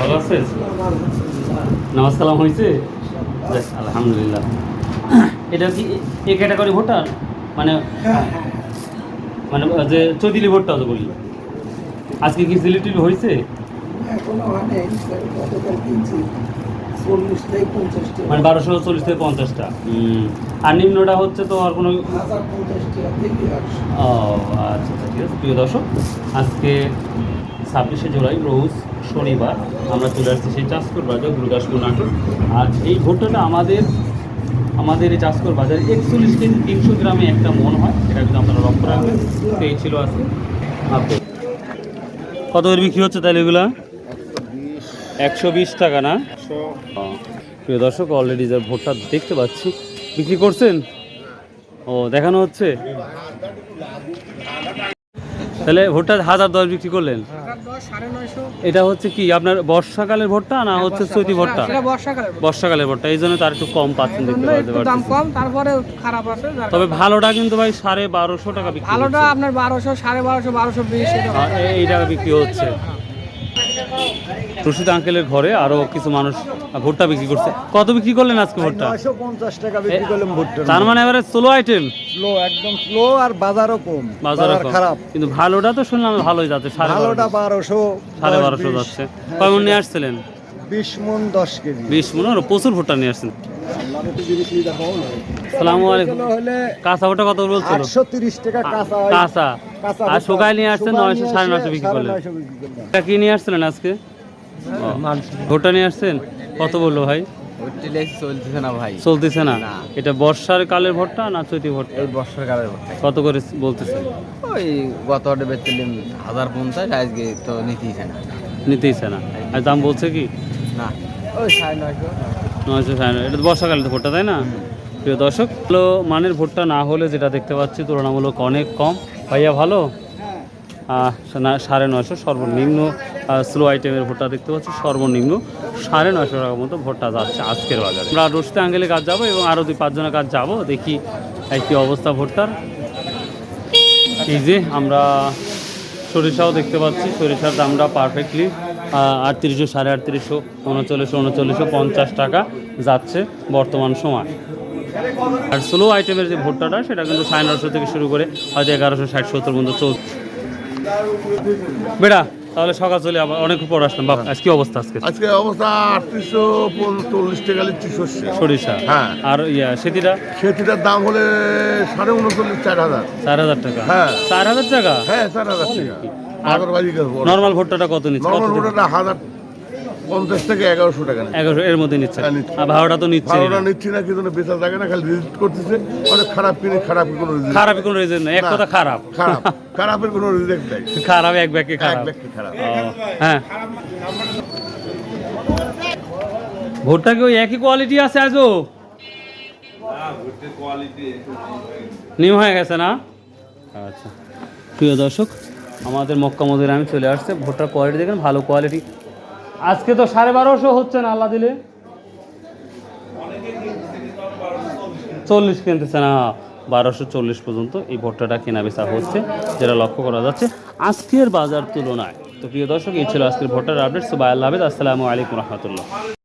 ভালো আছেন? নামাজ কালাম হয়েছে? আলহামদুলিল্লাহ। এটা কি এ ক্যাটাগরি ভোটার? মানে মানে যে চৌদিলি ভোটটা তো বলি আজকে কি সিলেক্টিভ হয়েছে? হয় মানে বারোশো চল্লিশ থেকে পঞ্চাশটা। আর নিম্নটা হচ্ছে তো আর কোনো ও আচ্ছা আচ্ছা ঠিক আছে। প্রিয় দর্শক আজকে ছাব্বিশে জুলাই, রোজ শনিবার আমরা চলে আসছি সেই চাষকর বাজার, দুর্গাসপুর নাটক। আর এই ভোটটা আমাদের আমাদের এই চাষকর বাজারে একচল্লিশ কেজি তিনশো গ্রামে একটা মন হয় এটা কিন্তু আপনারা লক্ষ্য রাখবেন। তো এই ছিল আজকে আপনি কত করে বিক্রি হচ্ছে তাহলে এগুলা? একশো বিশ টাকা না? প্রিয় দর্শক অলরেডি যে ভোটটা দেখতে পাচ্ছি, বিক্রি করছেন? ও, দেখানো হচ্ছে? তাহলে ভোটটা হাজার দশ বিক্রি করলেন। এটা হচ্ছে কি আপনার বর্ষাকালের ভোটটা না হচ্ছে চৈতি ভোটটা? বর্ষাকালের ভোটটা। এই জন্য তার একটু কম পাচ্ছেন দেখতে কম তারপরে খারাপ আছে তবে ভালোটা কিন্তু ভাই সাড়ে বারোশো টাকা বিক্রি ভালোটা আপনার বারোশো সাড়ে বারোশো বারোশো বিশ এই টাকা বিক্রি হচ্ছে। রশিদ আঙ্কেলের ঘরে আরও কিছু মানুষ ভুট্টা বিক্রি করছে। কত বিক্রি করলেন আজকে ভুট্টা? নয়শো পঞ্চাশ টাকা বিক্রি করলাম ভুট্টা তার মানে এবারে স্লো আইটেম স্লো একদম স্লো আর বাজারও কম। বাজার বাজার খারাপ। কিন্তু ভালোটা তো শুনলাম ভালোই যাচ্ছে সাড়ে ভালোটা বারোশো সাড়ে বারোশো যাচ্ছে। কয় মন নিয়ে আসছিলেন? বিশ মন দশ কেজি। বিশ মন আর প্রচুর ভুট্টা নিয়ে আসছেন। সালামু আলাইকুম। কাঁচা ভুট্টা কত বলছিল? আটশো তিরিশ টাকা কাঁচা কাঁচা। আর। শুকায় নিয়ে আসছেন নয়শো সাড়ে নয়শো বিক্রি করলেন। এটা কি নিয়ে আসছিলেন আজকে? ভুট্টা নিয়ে আসছেন? কত বলল ভাই? চলতেছে না ভাই। চলতেছে না? না। এটা বর্ষার কালের ভুট্টা না চৈতি ভুট্টা? এই বর্ষাকালের ভোটটা কত করে বলতেছেন ওই গত অর্ডে বেচছিলাম হাজার পঞ্চাশ আজকে তো নিতেইছে না। নিতেইছে না। আর দাম বলছে কি? না। ওই সাড়ে নয়শো। নয়শো সাড়ে এটা বর্ষাকালের ভুট্টা তাই না? প্রিয় দর্শক, ভালো মানের ভুট্টা না হলে যেটা দেখতে পাচ্ছি, তুলনামূলক অনেক কম। ভাইয়া, ভালো? সাড়ে নয়শো সর্বনিম্ন স্লো আইটেমের ভুট্টা দেখতে পাচ্ছি, সর্বনিম্ন সাড়ে নয়শো টাকার মতো ভোটটা যাচ্ছে আজকের বাজারে। আমরা রোস্তে আঙ্গেলে কাজ যাব এবং আরও দুই পাঁচজনের কাজ যাব, দেখি কী অবস্থা ভোটটার। এই যে আমরা সরিষাও দেখতে পাচ্ছি, সরিষার দামটা পারফেক্টলি আটত্রিশশো সাড়ে আটত্রিশশো, উনচল্লিশশো উনচল্লিশশো পঞ্চাশ টাকা যাচ্ছে বর্তমান সময়। আর স্লো আইটেমের যে ভুট্টাটা সেটা কিন্তু সাড়ে নশো থেকে শুরু করে হয়তো এগারোশো ষাট সত্তর পর্যন্ত চলছে। বেটা তাহলে সকাল চলে আবার অনেক উপর আসলাম বাপ আজকে অবস্থা আজকে? আজকে অবস্থা আটত্রিশশো চল্লিশ টাকা লিচ্ছি শস্য সরিষা? হ্যাঁ। আর ইয়া সেটিটা? সেটিটার দাম হলে সাড়ে উনচল্লিশ চার হাজার। চার হাজার টাকা? হ্যাঁ। চার হাজার টাকা? হ্যাঁ চার হাজার টাকা। নর্মাল ভুট্টাটা কত নিচ্ছে? নর্মাল ভোটারটা হাজার পঞ্চাশ থেকে এগারোশো টাকা এগারোশো এর মধ্যে নিচ্ছে হ্যাঁ, আর ভাড়াটা তো নিচ্ছে ভালোটা নিচ্ছি না কিন্তু বেচা থাকে না খালি রিজিট করতেছে। অনেক খারাপ কিনে খারাপ কোনো রিজিট খারাপই কোনো রিজন নেই। এক কথা খারাপ। খারাপ। খারাপের কোনো রিজেক্ট নেই খারাপ এক ব্যাগে খারাপ। খারাপ। হ্যাঁ। ভোটটা কি ওই একই কোয়ালিটি আছে আজও? নিউ হয়ে গেছে না? আচ্ছা। প্রিয় দর্শক আমাদের মক্কা মদির আমি চলে আসছে। ভোটটার কোয়ালিটি দেখেন ভালো কোয়ালিটি আজকে তো সাড়ে বারোশো হচ্ছে না আল্লাহ দিলে? চল্লিশ কিনতেছে না বারোশো চল্লিশ পর্যন্ত এই ভুট্টাটা কেনা বেচা হচ্ছে, যেটা লক্ষ্য করা যাচ্ছে আজকের বাজার তুলনায়। তো প্রিয় দর্শক, এই ছিল আজকের ভোটার আপডেট, সবাই আল্লাহ আসসালামু আলাইকুম রহমতুল্লাহ।